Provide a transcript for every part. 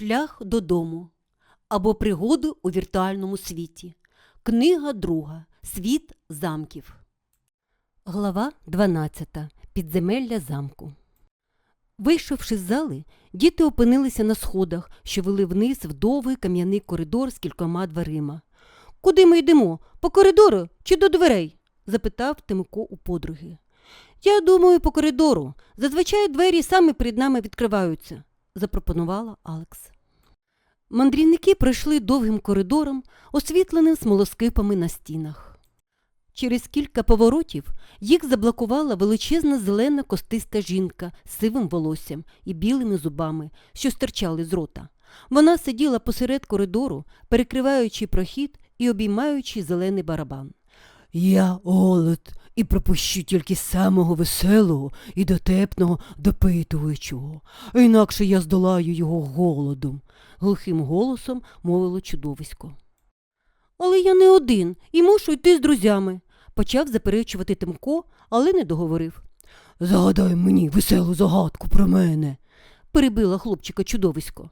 Шлях додому або пригоди у віртуальному світі. Книга друга. Світ замків. Глава 12. Підземелля замку. Вийшовши з зали, діти опинилися на сходах, що вели вниз в довгий кам'яний коридор з кількома дверима. Куди ми йдемо? По коридору чи до дверей? запитав Тимко у подруги. Я думаю, по коридору. Зазвичай двері самі перед нами відкриваються, запропонувала Алекс. Мандрівники пройшли довгим коридором, освітленим смолоскипами на стінах. Через кілька поворотів їх заблокувала величезна зелена костиста жінка з сивим волоссям і білими зубами, що стирчали з рота. Вона сиділа посеред коридору, перекриваючи прохід і обіймаючи зелений барабан. Я голод і пропущу тільки самого веселого і дотепного допитуючого, інакше я здолаю його голодом, глухим голосом мовило чудовисько. Але я не один і мушу йти з друзями, почав заперечувати Тимко, але не договорив. Загадай мені веселу загадку про мене. перебила хлопчика чудовисько.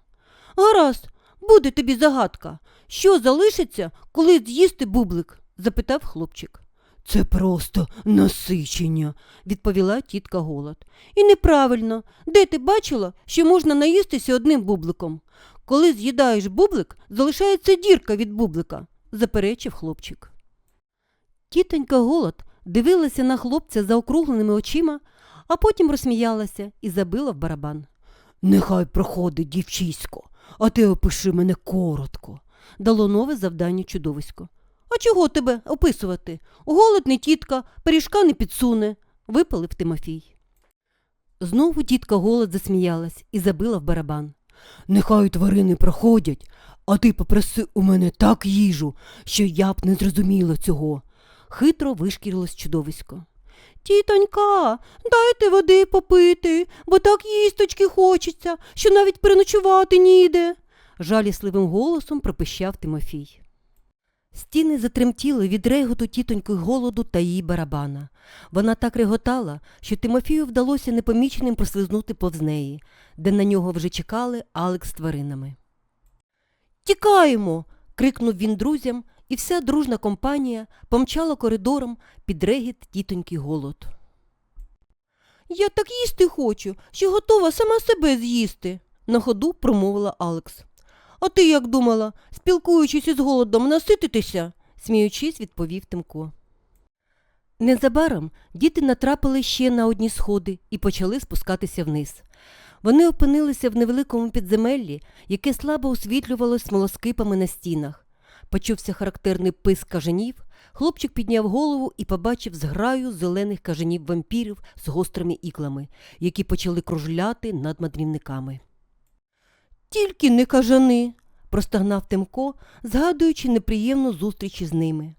Гаразд, буде тобі загадка. Що залишиться, коли з'їсти бублик? запитав хлопчик. Це просто насичення. відповіла тітка голод. І неправильно. Де ти бачила, що можна наїстися одним бубликом? Коли з'їдаєш бублик, залишається дірка від бублика, заперечив хлопчик. Тітонька голод дивилася на хлопця заокругленими очима, а потім розсміялася і забила в барабан. Нехай проходить дівчисько, а ти опиши мене коротко. Дало нове завдання чудовисько. А чого тебе описувати? Голод не тітка, пиріжка не підсуне, випалив Тимофій. Знову тітка голод засміялась і забила в барабан. Нехай тварини проходять, а ти попроси у мене так їжу, що я б не зрозуміла цього. Хитро вишкірилось чудовисько. Тітонька, дайте води попити, бо так їсточки хочеться, що навіть переночувати ніде, жалісливим голосом пропищав Тимофій. Стіни затремтіли від реготу тітоньки голоду та її барабана. Вона так реготала, що Тимофію вдалося непоміченим прослизнути повз неї, де на нього вже чекали Алекс з тваринами. Тікаємо. крикнув він друзям, і вся дружна компанія помчала коридором під регіт тітоньки голод. Я так їсти хочу, що готова сама себе з'їсти, на ходу промовила Алекс. А ти як думала, спілкуючись із голодом, насититися? сміючись, відповів Тимко. Незабаром діти натрапили ще на одні сходи і почали спускатися вниз. Вони опинилися в невеликому підземеллі, яке слабо освітлювалося смолоскипами на стінах. Почувся характерний пис кажанів, хлопчик підняв голову і побачив зграю зелених кажанів вампірів з гострими іклами, які почали кружляти над мандрівниками. Тільки не кажани, простагнав Тимко, згадуючи неприємну зустріч із ними.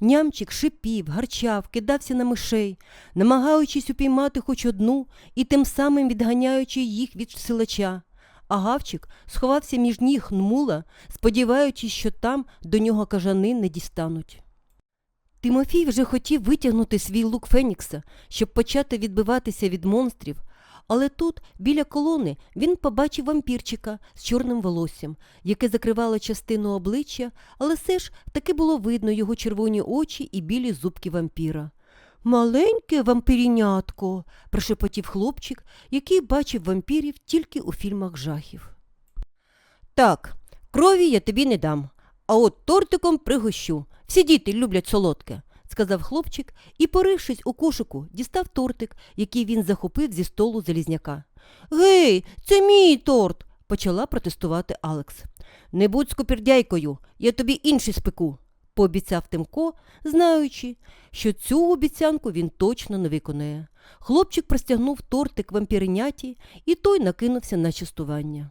Нямчик шипів, гарчав, кидався на мишей, намагаючись упіймати хоч одну і тим самим відганяючи їх від силача. А гавчик сховався між ніг нмула, сподіваючись, що там до нього кажани не дістануть. Тимофій вже хотів витягнути свій лук Фенікса, щоб почати відбиватися від монстрів, але тут, біля колони, він побачив вампірчика з чорним волоссям, яке закривало частину обличчя, але все ж таки було видно його червоні очі і білі зубки вампіра. Маленьке вампірінятко, прошепотів хлопчик, який бачив вампірів тільки у фільмах жахів. Так, крові я тобі не дам, а от тортиком пригощу. Всі діти люблять солодке, сказав хлопчик і, порившись у кошику, дістав тортик, який він захопив зі столу залізняка. Гей, це мій торт, почала протестувати Алекс. Не будь скупердяйкою, я тобі інший спеку, пообіцяв Тимко, знаючи, що цю обіцянку він точно не виконає. Хлопчик простягнув тортик вампіриняті, і той накинувся на частування.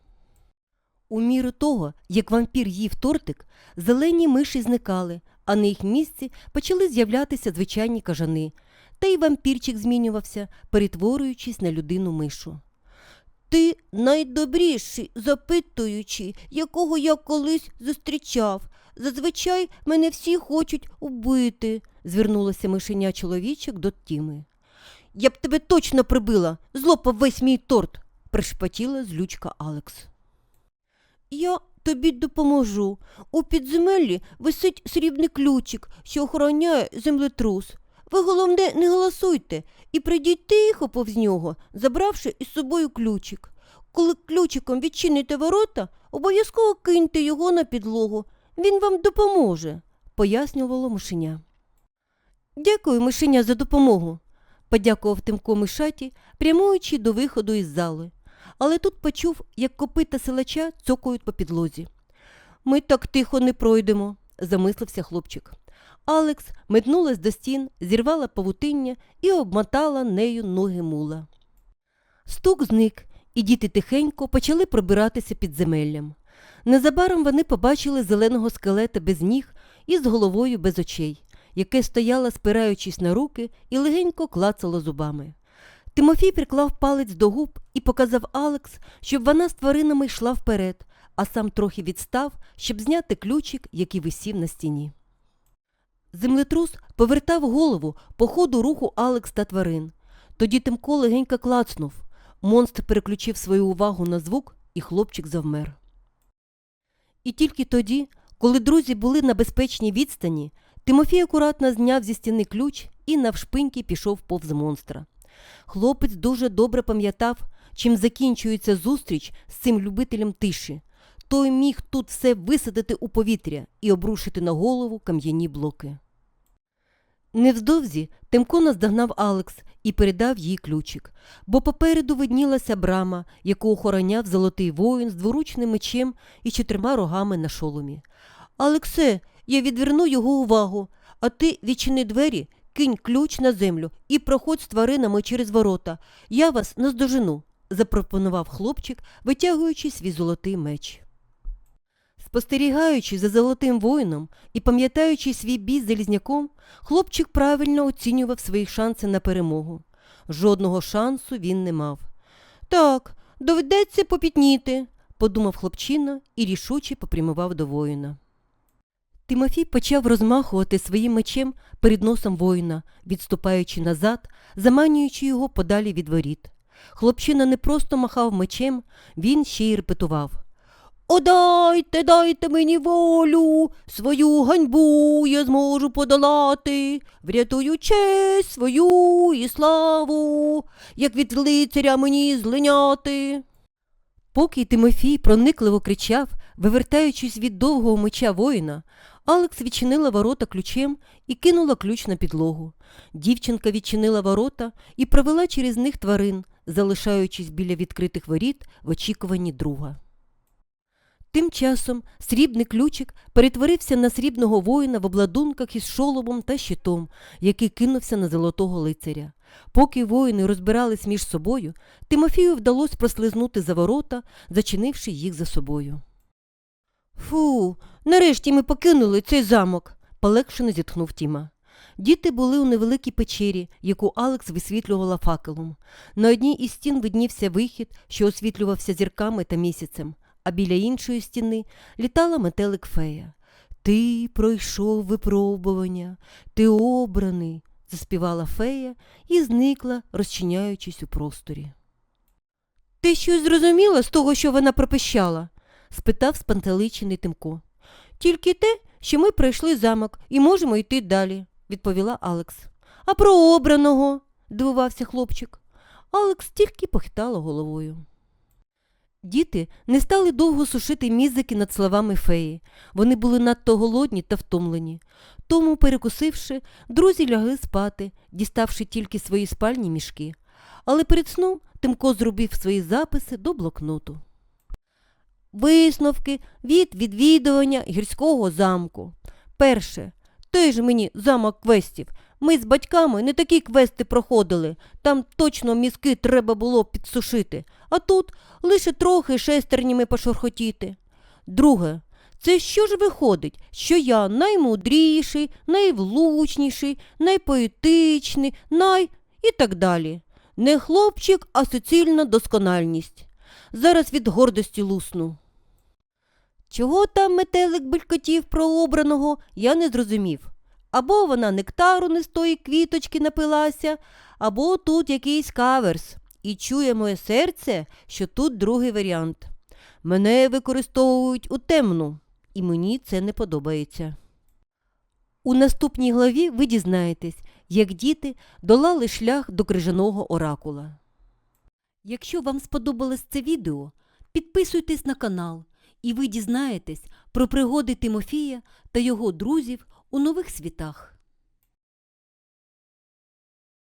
У міру того, як вампір їв тортик, зелені миші зникали, а на їх місці почали з'являтися звичайні кажани, та й вампірчик змінювався, перетворюючись на людину мишу. Ти найдобріший, запитуючий, якого я колись зустрічав. Зазвичай мене всі хочуть убити, звернулося мишеня чоловічок до Тіми. Я б тебе точно прибила, злопав весь мій торт, пришпатіла злючка Алекс. Я тобі допоможу. У підземеллі висить срібний ключик, що охороняє землетрус. Ви, головне, не голосуйте і прийдіть тихо повз нього, забравши із собою ключик. Коли ключиком відчините ворота, обов'язково киньте його на підлогу. Він вам допоможе, пояснювало мишеня. Дякую, мишеня, за допомогу, подякував Тимко мишаті, прямуючи до виходу із зали. Але тут почув, як копита силача цокають по підлозі. Ми так тихо не пройдемо, замислився хлопчик. Алекс метнулась до стін, зірвала павутиння і обмотала нею ноги мула. Стук зник, і діти тихенько почали пробиратися підземеллям. Незабаром вони побачили зеленого скелета без ніг і з головою без очей, яке стояло, спираючись на руки, і легенько клацало зубами. Тимофій приклав палець до губ і показав Алекс, щоб вона з тваринами йшла вперед, а сам трохи відстав, щоб зняти ключик, який висів на стіні. Землетрус повертав голову по ходу руху Алекс та тварин. Тоді Тимко легенько клацнув. Монстр переключив свою увагу на звук, і хлопчик завмер. І тільки тоді, коли друзі були на безпечній відстані, Тимофій акуратно зняв зі стіни ключ і навшпиньки пішов повз монстра. Хлопець дуже добре пам'ятав, чим закінчується зустріч з цим любителем тиші. Той міг тут все висадити у повітря і обрушити на голову кам'яні блоки. Невздовзі Тимко наздогнав Алекс і передав їй ключик, бо попереду виднілася брама, яку охороняв золотий воїн з дворучним мечем і чотирма рогами на шоломі. Алексе, я відверну його увагу, а ти відчини двері, кинь ключ на землю і проходь з тваринами через ворота. Я вас наздожену, запропонував хлопчик, витягуючи свій золотий меч. Спостерігаючи за золотим воїном і пам'ятаючи свій бій з залізняком, хлопчик правильно оцінював свої шанси на перемогу. Жодного шансу він не мав. Так, доведеться попітніти, подумав хлопчина і рішуче попрямував до воїна. Тимофій почав розмахувати своїм мечем перед носом воїна, відступаючи назад, заманюючи його подалі від воріт. Хлопчина не просто махав мечем, він ще й репетував. О, дайте, дайте мені волю, свою ганьбу я зможу подолати, врятую честь свою і славу, як від лицаря мені злиняти. Поки Тимофій проникливо кричав, вивертаючись від довгого меча воїна, Алекс відчинила ворота ключем і кинула ключ на підлогу. Дівчинка відчинила ворота і провела через них тварин, залишаючись біля відкритих воріт в очікуванні друга. Тим часом срібний ключик перетворився на срібного воїна в обладунках із шоломом та щитом, який кинувся на золотого лицаря. Поки воїни розбирались між собою, Тимофію вдалося прослизнути за ворота, зачинивши їх за собою. Фу, нарешті ми покинули цей замок, полегшено зітхнув Тіма. Діти були у невеликій печері, яку Алекс висвітлювала факелом. На одній із стін виднівся вихід, що освітлювався зірками та місяцем, а біля іншої стіни літала метелик фея. Ти пройшов випробування, ти обраний, заспівала фея і зникла, розчиняючись у просторі. Ти щось зрозуміла з того, що вона пропищала? спитав спантеличений Тимко. Тільки те, що ми пройшли замок і можемо йти далі, відповіла Алекс. А про обраного? дивувався хлопчик. Алекс тільки похитала головою. Діти не стали довго сушити мізики над словами феї. Вони були надто голодні та втомлені. Тому, перекусивши, друзі лягли спати, діставши тільки свої спальні мішки. Але перед сном Тимко зробив свої записи до блокноту. Висновки від відвідування гірського замку. Перше. Той ж мені замок квестів. Ми з батьками не такі квести проходили. Там точно мізки треба було підсушити, а тут лише трохи шестернями пошурхотіти. Друге. Це що ж виходить, що я наймудріший, найвлучніший, найпоетичний, най і так далі. Не хлопчик, а суцільна доскональність. Зараз від гордості лусну. Чого там метелик булькотів про обраного, я не зрозумів. Або вона нектару не з тої квіточки напилася, або тут якийсь каверс. І чує моє серце, що тут другий варіант. Мене використовують у темну, і мені це не подобається. У наступній главі ви дізнаєтесь, як діти долали шлях до крижаного оракула. Якщо вам сподобалось це відео, підписуйтесь на канал, і ви дізнаєтесь про пригоди Тимофія та його друзів у нових світах.